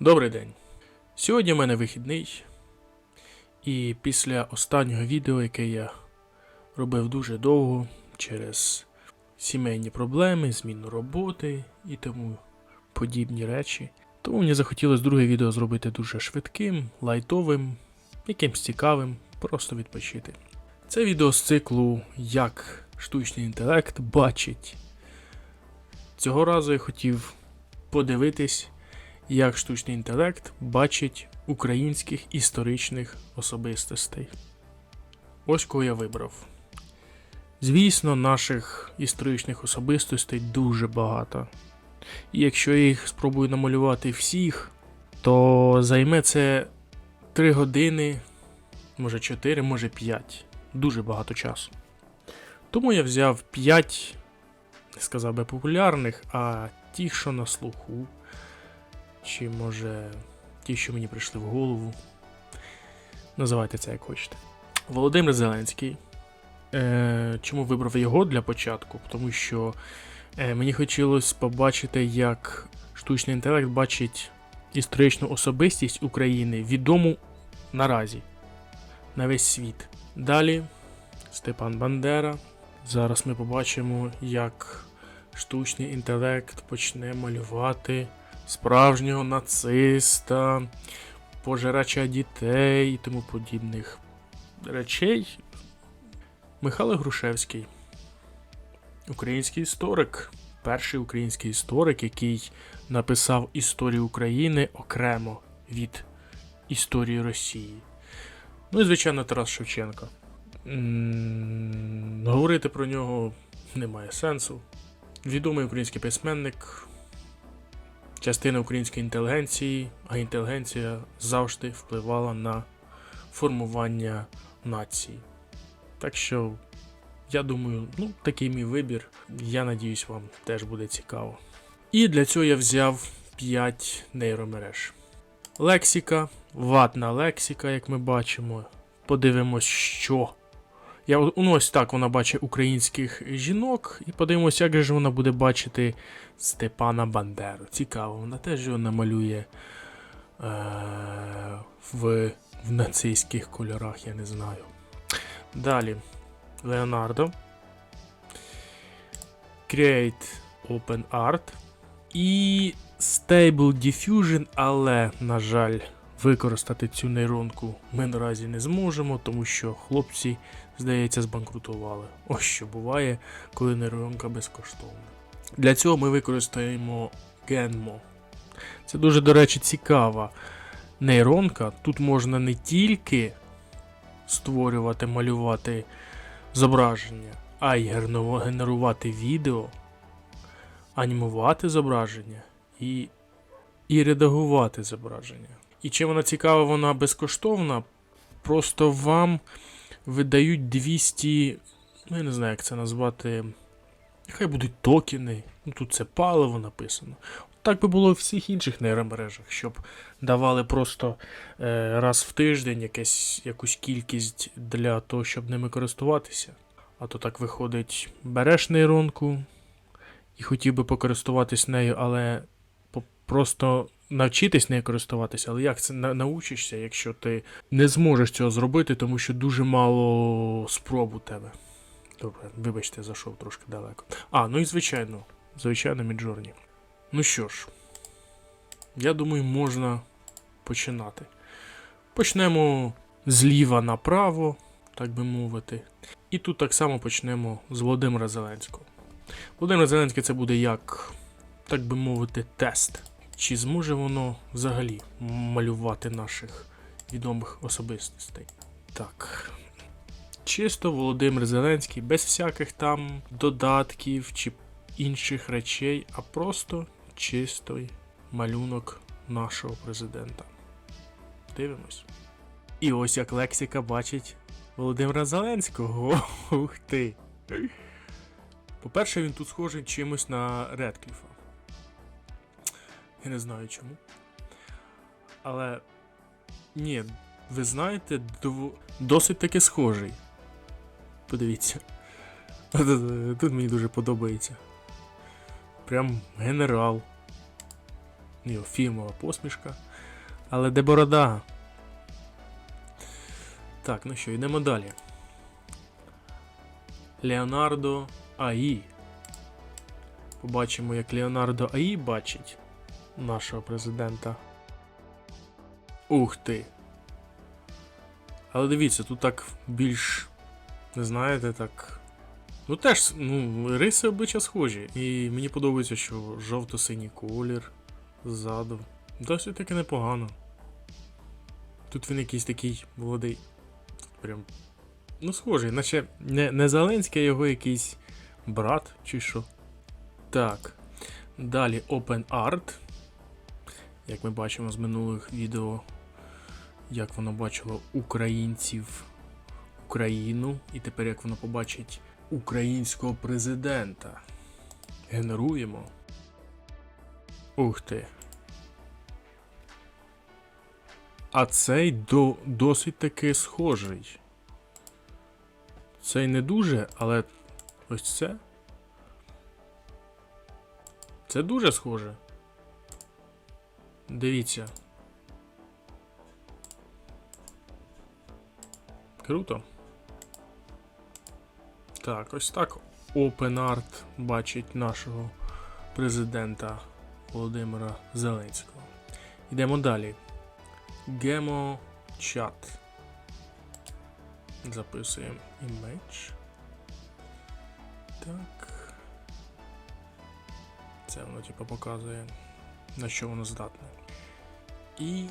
Добрий день. Сьогодні в мене вихідний. І після останнього відео, яке я робив дуже довго через сімейні проблеми, зміну роботи і тому подібні речі. Тому мені захотілося друге відео зробити дуже швидким, лайтовим, якимсь цікавим, просто відпочити. Це відео з циклу Як штучний інтелект бачить. Цього разу я хотів подивитись, як штучний інтелект бачить українських історичних особистостей. Ось кого я вибрав. Звісно, наших історичних особистостей дуже багато. І якщо я їх спробую намалювати всіх, то займе це 3 години, може 4, може 5. Дуже багато часу. Тому я взяв 5, не сказав би популярних, а ті, що на слуху, чи може ті, що мені прийшли в голову. Називайте це як хочете. Володимир Зеленський. Е, чому вибрав його для початку? Тому що е, мені хотілося побачити, як штучний інтелект бачить історичну особистість України відому наразі на весь світ. Далі Степан Бандера. Зараз ми побачимо, як штучний інтелект почне малювати справжнього нациста, пожирача дітей і тому подібних речей. Михайло Грушевський, український історик, перший український історик, який написав історію України окремо від історії Росії. Ну і, звичайно, Тарас Шевченко. Говорити про нього немає сенсу. Відомий український письменник, частина української інтелігенції, а інтелігенція завжди впливала на формування нації. Так що, я думаю, ну, такий мій вибір. Я надіюсь, вам теж буде цікаво. І для цього я взяв 5 нейромереж. Лексіка, ватна лексика, як ми бачимо. Подивимось, що. Я ну, ось так вона бачить українських жінок, і подивимося, як же вона буде бачити Степана Бандеру. Цікаво, вона теж його намалює е- в, в нацистських кольорах, я не знаю. Далі. Леонардо. Create Open Art. І Stable Diffusion, але, на жаль, використати цю нейронку ми наразі не зможемо, тому що хлопці, здається, збанкрутували. Ось що буває, коли нейронка безкоштовна. Для цього ми використаємо Genmo. Це дуже, до речі, цікава нейронка. Тут можна не тільки створювати, малювати зображення, а й генерувати відео, анімувати зображення і, і редагувати зображення. І чим вона цікава, вона безкоштовна. Просто вам видають 200, ну я не знаю, як це назвати. Хай будуть токени. Ну тут це паливо написано. Так би було в всіх інших нейромережах, щоб давали просто е, раз в тиждень якесь, якусь кількість для того, щоб ними користуватися. А то так виходить, береш нейронку і хотів би покористуватись нею, але просто навчитись нею користуватися. Але як це научишся, якщо ти не зможеш цього зробити, тому що дуже мало спроб у тебе. Добре, вибачте, зайшов трошки далеко. А, ну і звичайно, звичайно, Міджорні. Ну що ж, я думаю, можна починати. Почнемо зліва направо, так би мовити. І тут так само почнемо з Володимира Зеленського. Володимир Зеленський це буде як, так би мовити, тест. Чи зможе воно взагалі малювати наших відомих особистостей? Так. Чисто Володимир Зеленський, без всяких там додатків чи інших речей, а просто чистий малюнок нашого президента. Дивимось. І ось як лексика бачить Володимира Зеленського. Ух ти. По-перше, він тут схожий чимось на Редкліфа. Я не знаю чому. Але. Ні, ви знаєте, дов... досить таки схожий. Подивіться. Тут мені дуже подобається. Прям генерал. його фірмова посмішка. Але де борода? Так, ну що, йдемо далі. Леонардо АІ. Побачимо, як Леонардо АІ бачить нашого президента. Ух ти. Але дивіться, тут так більш. Не знаєте, так. Ну теж, ну, риси обличчя схожі. І мені подобається, що жовто-синій колір ззаду. Досить таки непогано. Тут він якийсь такий молодий. Прям. Ну, схожий, наче не, не Зеленський, а його якийсь брат чи що. Так. Далі Open Art. Як ми бачимо з минулих відео, як воно бачило українців, Україну, і тепер як воно побачить українського президента. Генеруємо. Ух ти. А цей до, досить таки схожий. Цей не дуже, але ось це. Це дуже схоже. Дивіться. Круто. Так, ось так OpenArt бачить нашого президента Володимира Зеленського. Йдемо далі. Chat. Записуємо image. Так. Це воно типу показує, на що воно здатне. І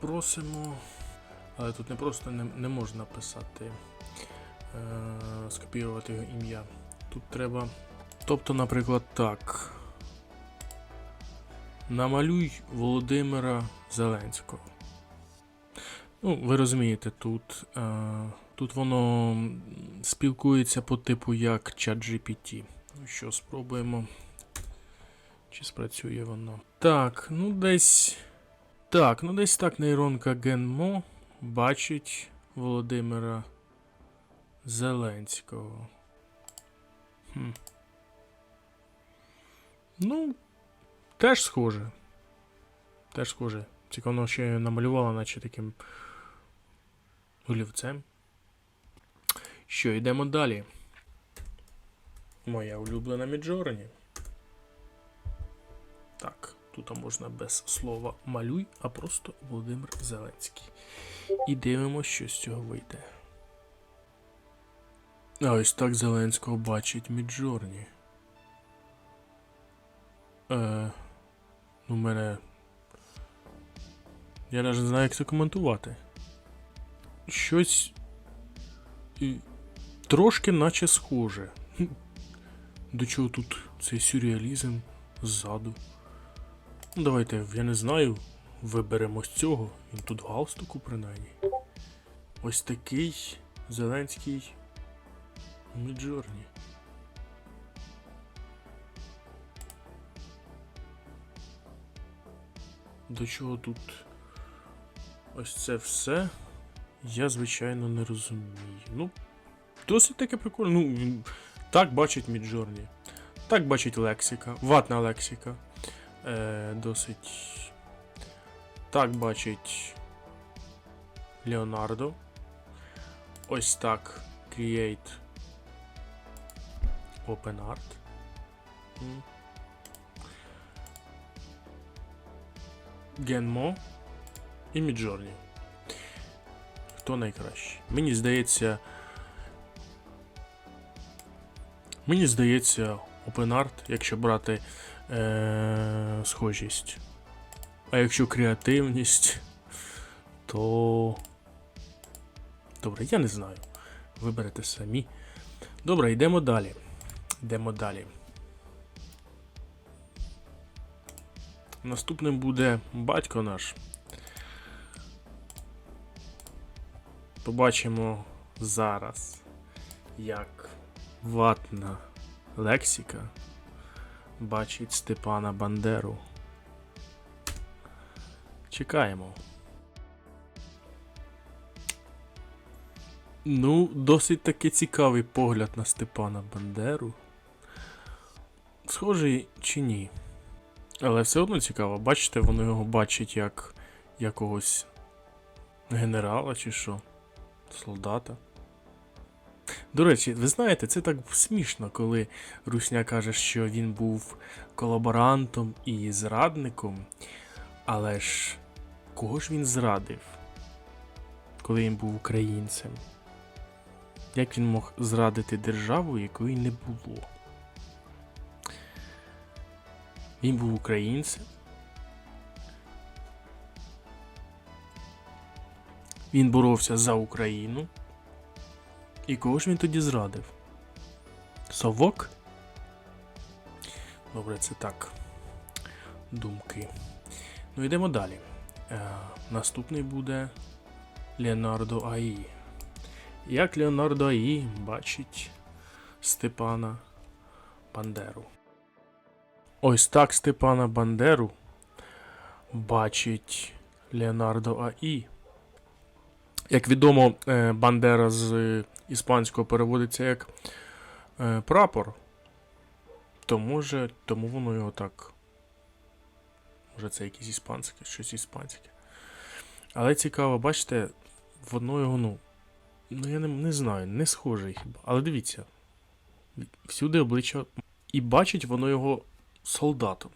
просимо. Але тут не просто не, не можна писати, е, скопіювати його ім'я. Тут треба. Тобто, наприклад, так. Намалюй Володимира Зеленського. Ну, ви розумієте, тут, е, тут воно спілкується по типу як ChatGPT. Ну що, спробуємо. Чи спрацює воно? Так, ну десь. Так, ну десь так нейронка Генмо бачить Володимира Зеленського. Хм. Ну, теж схоже. Теж схоже. Тільки воно ще намалювало, наче таким олівцем. Що, йдемо далі. Моя улюблена Міджорні. Так, тут можна без слова малюй, а просто Володимир Зеленський. І дивимося, що з цього вийде. А ось так Зеленського бачить Міджорні. Е, ну, мене. Я навіть не знаю, як це коментувати. Щось. Трошки наче схоже. До чого тут цей сюрреалізм ззаду. Ну, давайте, я не знаю, виберемо з цього. Він тут галстуку принаймні. Ось такий Зеленський Міджорні. До чого тут ось це все? Я, звичайно, не розумію. Ну, досить таке прикольно. Ну, так бачить Міджорні. Так бачить лексика, ватна лексика. Е, досить. Так бачить Леонардо. Ось так Create OpenArt. М. Genmo і Midjourney. Хто найкращий? Мені здається. Мені здається, OpenArt, якщо брати е- схожість. А якщо креативність, то. Добре, я не знаю. Виберете самі. Добре, йдемо далі. Йдемо далі. Наступним буде батько наш. Побачимо зараз, як ватна лексика бачить Степана Бандеру. Чекаємо. Ну, досить таки цікавий погляд на Степана Бандеру. Схожий чи ні? Але все одно цікаво, бачите, вони його бачать як якогось генерала чи що, солдата. До речі, ви знаєте, це так смішно, коли Русня каже, що він був колаборантом і зрадником. Але ж кого ж він зрадив, коли він був українцем? Як він мог зрадити державу, якої не було? Він був українцем. Він боровся за Україну. І кого ж він тоді зрадив? Совок? Добре, це так. Думки. Ну, йдемо далі. Е, наступний буде Леонардо Аї. Як Леонардо Аї бачить Степана Бандеру? Ось так Степана Бандеру бачить Леонардо Аї. Як відомо, е, Бандера з іспанського переводиться як е, прапор. То може, тому воно його так. Може це якесь іспанське, щось іспанське. Але цікаво, бачите, воно його, ну. Ну, я не, не знаю, не схоже хіба. Але дивіться. Всюди обличчя. І бачить воно його солдатом.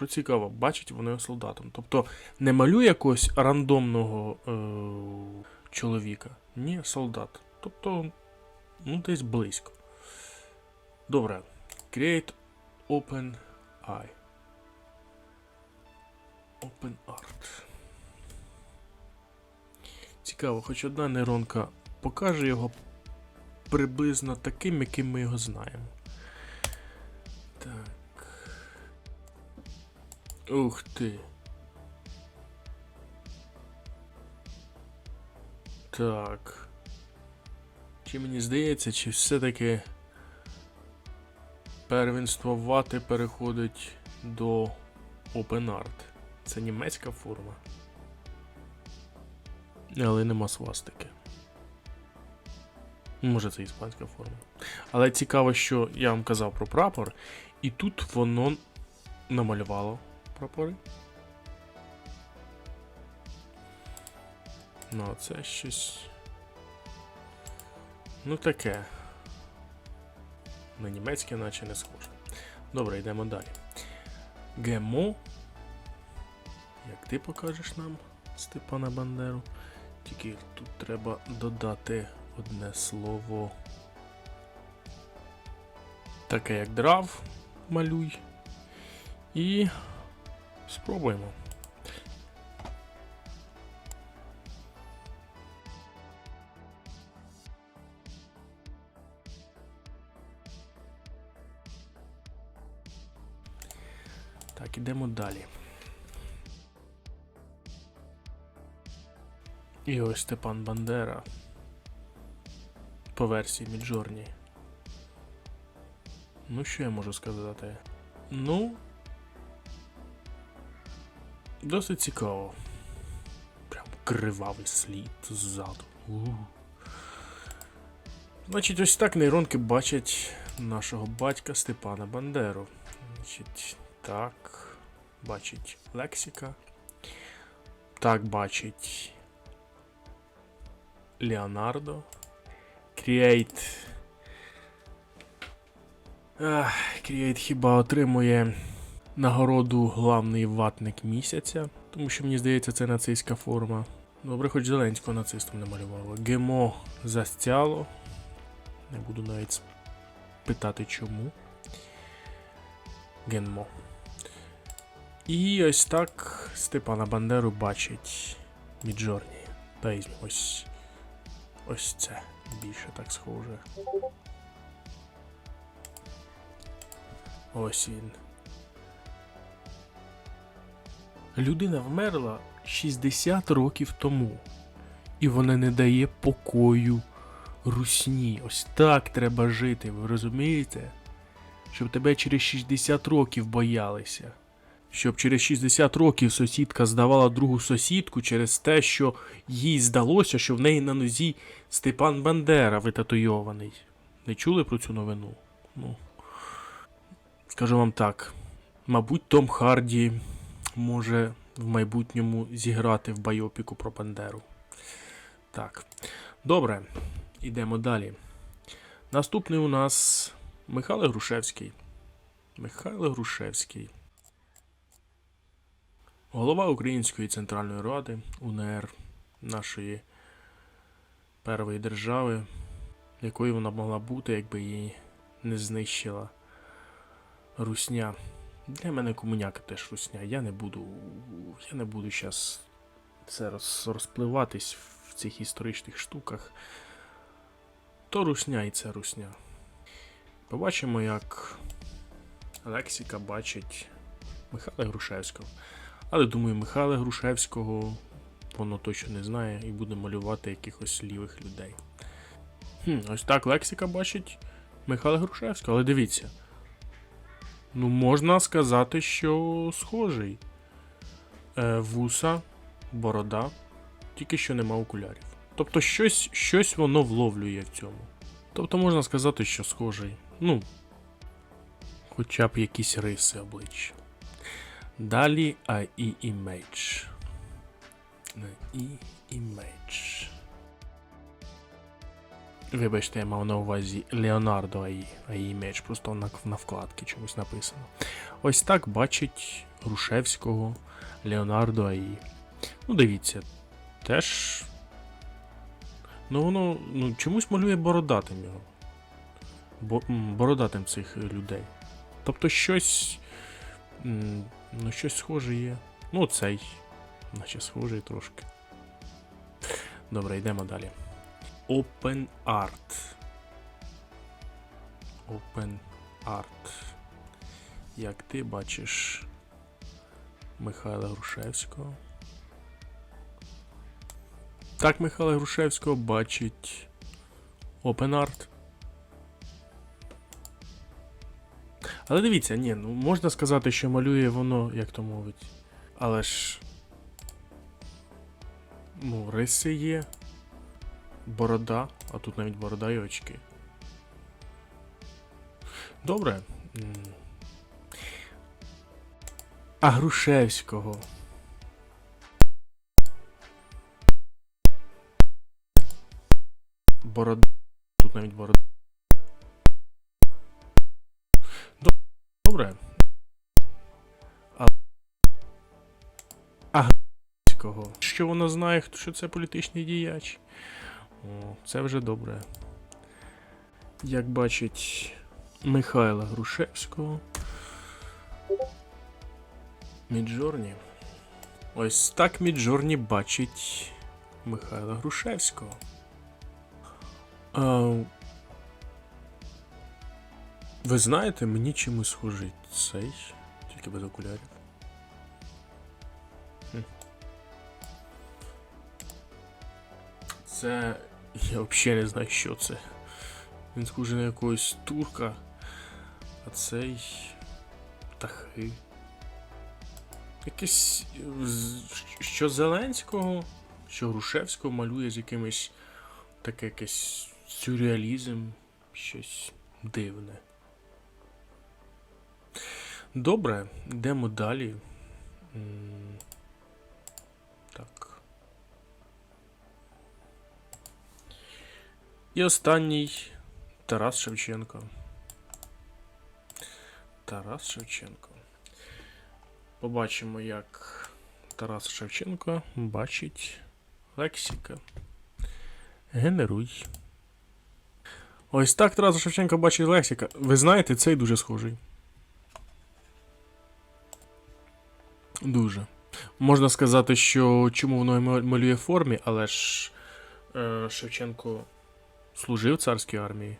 Що цікаво, бачить його солдатом. Тобто не малює якогось рандомного е- чоловіка. Ні, солдат. Тобто, ну, десь близько. Добре. Create Open Eye. Open Art. Цікаво, хоч одна нейронка покаже його приблизно таким, яким ми його знаємо. Так. Ух ти. Так. Чи мені здається, чи все-таки первенствувати переходить до OpenArt? Це німецька форма. Але нема свастики. Може, це іспанська форма. Але цікаво, що я вам казав про прапор, і тут воно намалювало прапори. Ну, а це щось. Ну таке. На німецьке наче не схоже. Добре, йдемо далі. ГМО. Як ти покажеш нам, Степана Бандеру? Тільки тут треба додати одне слово. Таке як драв малюй. І спробуємо. Так, ідемо далі. І ось Степан Бандера. По версії Міджорні. Ну, що я можу сказати? Ну. Досить цікаво. Прям кривавий слід ззаду. у Значить, ось так нейронки бачать нашого батька Степана Бандеру. Значить, так. Бачить лексика. Так бачить Леонардо. Create. Create хіба отримує нагороду главний ватник місяця, тому що мені здається, це нацистська форма. Добре, хоч Зеленського нацистом не малювало. Гемо застяло. Не буду навіть питати чому. Генмо. І ось так Степана Бандеру бачить Міджорні. Та візьмемо ось. Ось це більше так схоже. Ось він. Людина вмерла 60 років тому. І вона не дає покою русні. Ось так треба жити, ви розумієте? Щоб тебе через 60 років боялися. Щоб через 60 років сусідка здавала другу сусідку через те, що їй здалося, що в неї на нозі Степан Бандера витатуйований. Не чули про цю новину? Ну. Скажу вам так, мабуть, Том Харді може в майбутньому зіграти в байопіку про Бандеру. Так. Добре, йдемо далі. Наступний у нас Михайло Грушевський. Михайло Грушевський. Голова Української Центральної Ради УНР нашої першої держави, якою вона могла бути, якби її не знищила Русня. Для мене комуняка теж Русня. Я не буду. Я не буду зараз це роз, розпливатись в цих історичних штуках. То Русня і це Русня. Побачимо, як Лексіка бачить Михайла Грушевського. Але думаю, Михайла Грушевського воно точно не знає і буде малювати якихось лівих людей. Хм, ось так Лексіка бачить Михайла Грушевського, але дивіться. Ну, можна сказати, що схожий. Е, вуса, борода, тільки що нема окулярів. Тобто щось, щось воно вловлює в цьому. Тобто можна сказати, що схожий. Ну, хоча б якісь риси обличчя. Далі AI Image. AI Image. Вибачте, я мав на увазі Leonardo AI, AI Image, просто на, на вкладці чомусь написано. Ось так бачить Грушевського Леонардо AI. Ну, дивіться, теж. Ну, воно ну, чомусь малює бородатим його. Бо, бородатим цих людей. Тобто щось. Ну, щось схоже є. Ну, цей. Наче схожий трошки. Добре, йдемо далі. Open Art. Open Art. Як ти бачиш Михайла Грушевського? Так Михайла Грушевського бачить Open Art. Але дивіться, ні, ну можна сказати, що малює воно, як то мовить. Але ж. Ну, риси є. Борода, а тут навіть борода і очки. Добре. А Грушевського. Борода. Тут навіть борода. Добре. А. А Грушевського. Що вона знає, що це політичний діяч? О, це вже добре. Як бачить Михайла Грушевського. Міджорні. Ось так Міджорні бачить Михайла Грушевського. А, ви знаєте, мені чимось схожий цей, тільки без окулярів. Це. Я взагалі не знаю, що це. Він схожий на якогось турка, а цей. птахи. Якесь. е, Що Зеленського, що Грушевського малює з якимось таке якесь сюрреалізм, щось дивне. Добре, йдемо далі. Так. І останній Тарас Шевченко. Тарас Шевченко. Побачимо, як Тарас Шевченко бачить лексика. Генеруй. Ось так Тарас Шевченко бачить лексика. Ви знаєте, цей дуже схожий. Дуже. Можна сказати, що чому воно малює формі, але ж е, Шевченко служив царській армії.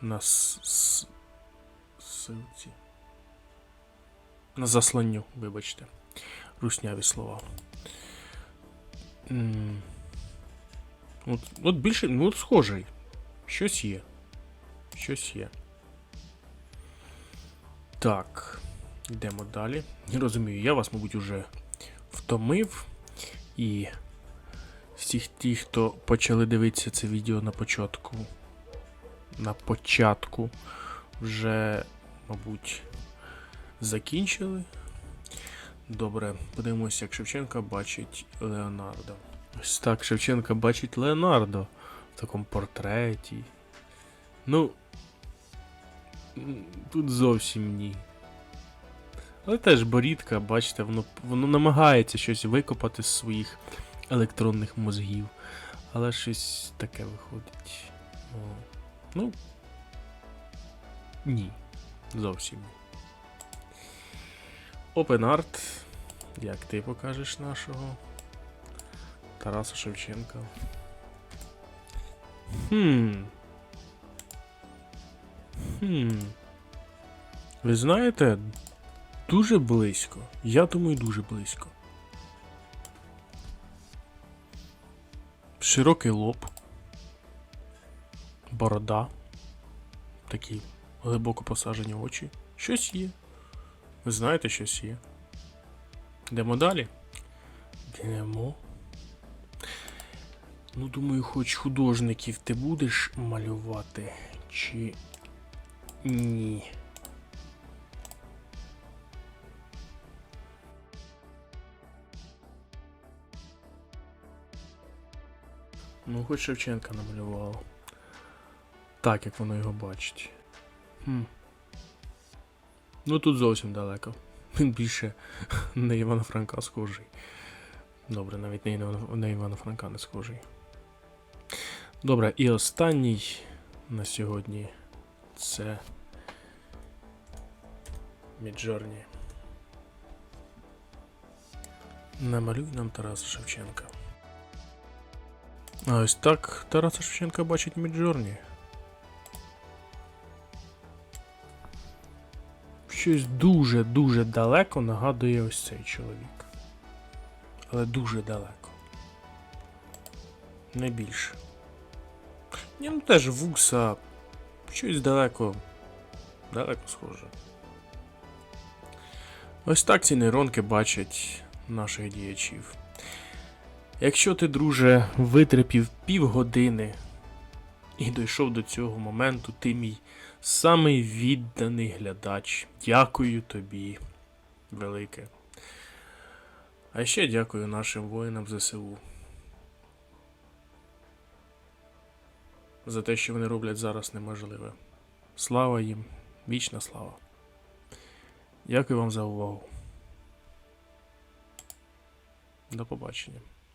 На с-. На засланню, вибачте. Русняві слова. От, от більше, ну от схожий. Щось є. Щось є. Так. Йдемо далі. Не розумію, я вас, мабуть, уже втомив. І всіх ті, хто почали дивитися це відео на початку. На початку вже мабуть, закінчили. Добре, подивимося, як Шевченка бачить Леонардо. Ось так Шевченка бачить Леонардо в такому портреті. Ну. Тут зовсім ні. Але теж борідка, бачите, воно, воно намагається щось викопати з своїх електронних мозгів. Але щось таке виходить. О, ну. Ні. Зовсім ні. Open Art. Як ти покажеш нашого Тараса Шевченка? Хм. Хм. Ви знаєте, дуже близько. Я думаю, дуже близько. Широкий лоб. Борода. Такі глибоко посажені очі. Щось є. Ви знаєте, щось є. Йдемо далі. Йдемо. Ну, думаю, хоч художників ти будеш малювати, чи ні. Ну, хоч Шевченка намалював. Так, як воно його бачить. Хм. Ну тут зовсім далеко. Він більше на Івана Франка схожий. Добре, навіть на Івана, на Івана Франка не схожий. Добре, і останній на сьогодні це Міджорні. Намалюй нам Тараса Шевченка. Ось так Тараса Шевченка бачить Міджорні. Щось дуже-дуже далеко нагадує ось цей чоловік. Але дуже далеко. Не більше. Ні, ну теж вукса. Щось далеко. Далеко схоже. Ось так ці нейронки бачать наших діячів. Якщо ти, друже, витерпів півгодини і дійшов до цього моменту, ти мій самий відданий глядач. Дякую тобі, велике. А ще дякую нашим воїнам ЗСУ. За те, що вони роблять зараз неможливе. Слава їм, вічна слава. Дякую вам за увагу. До побачення.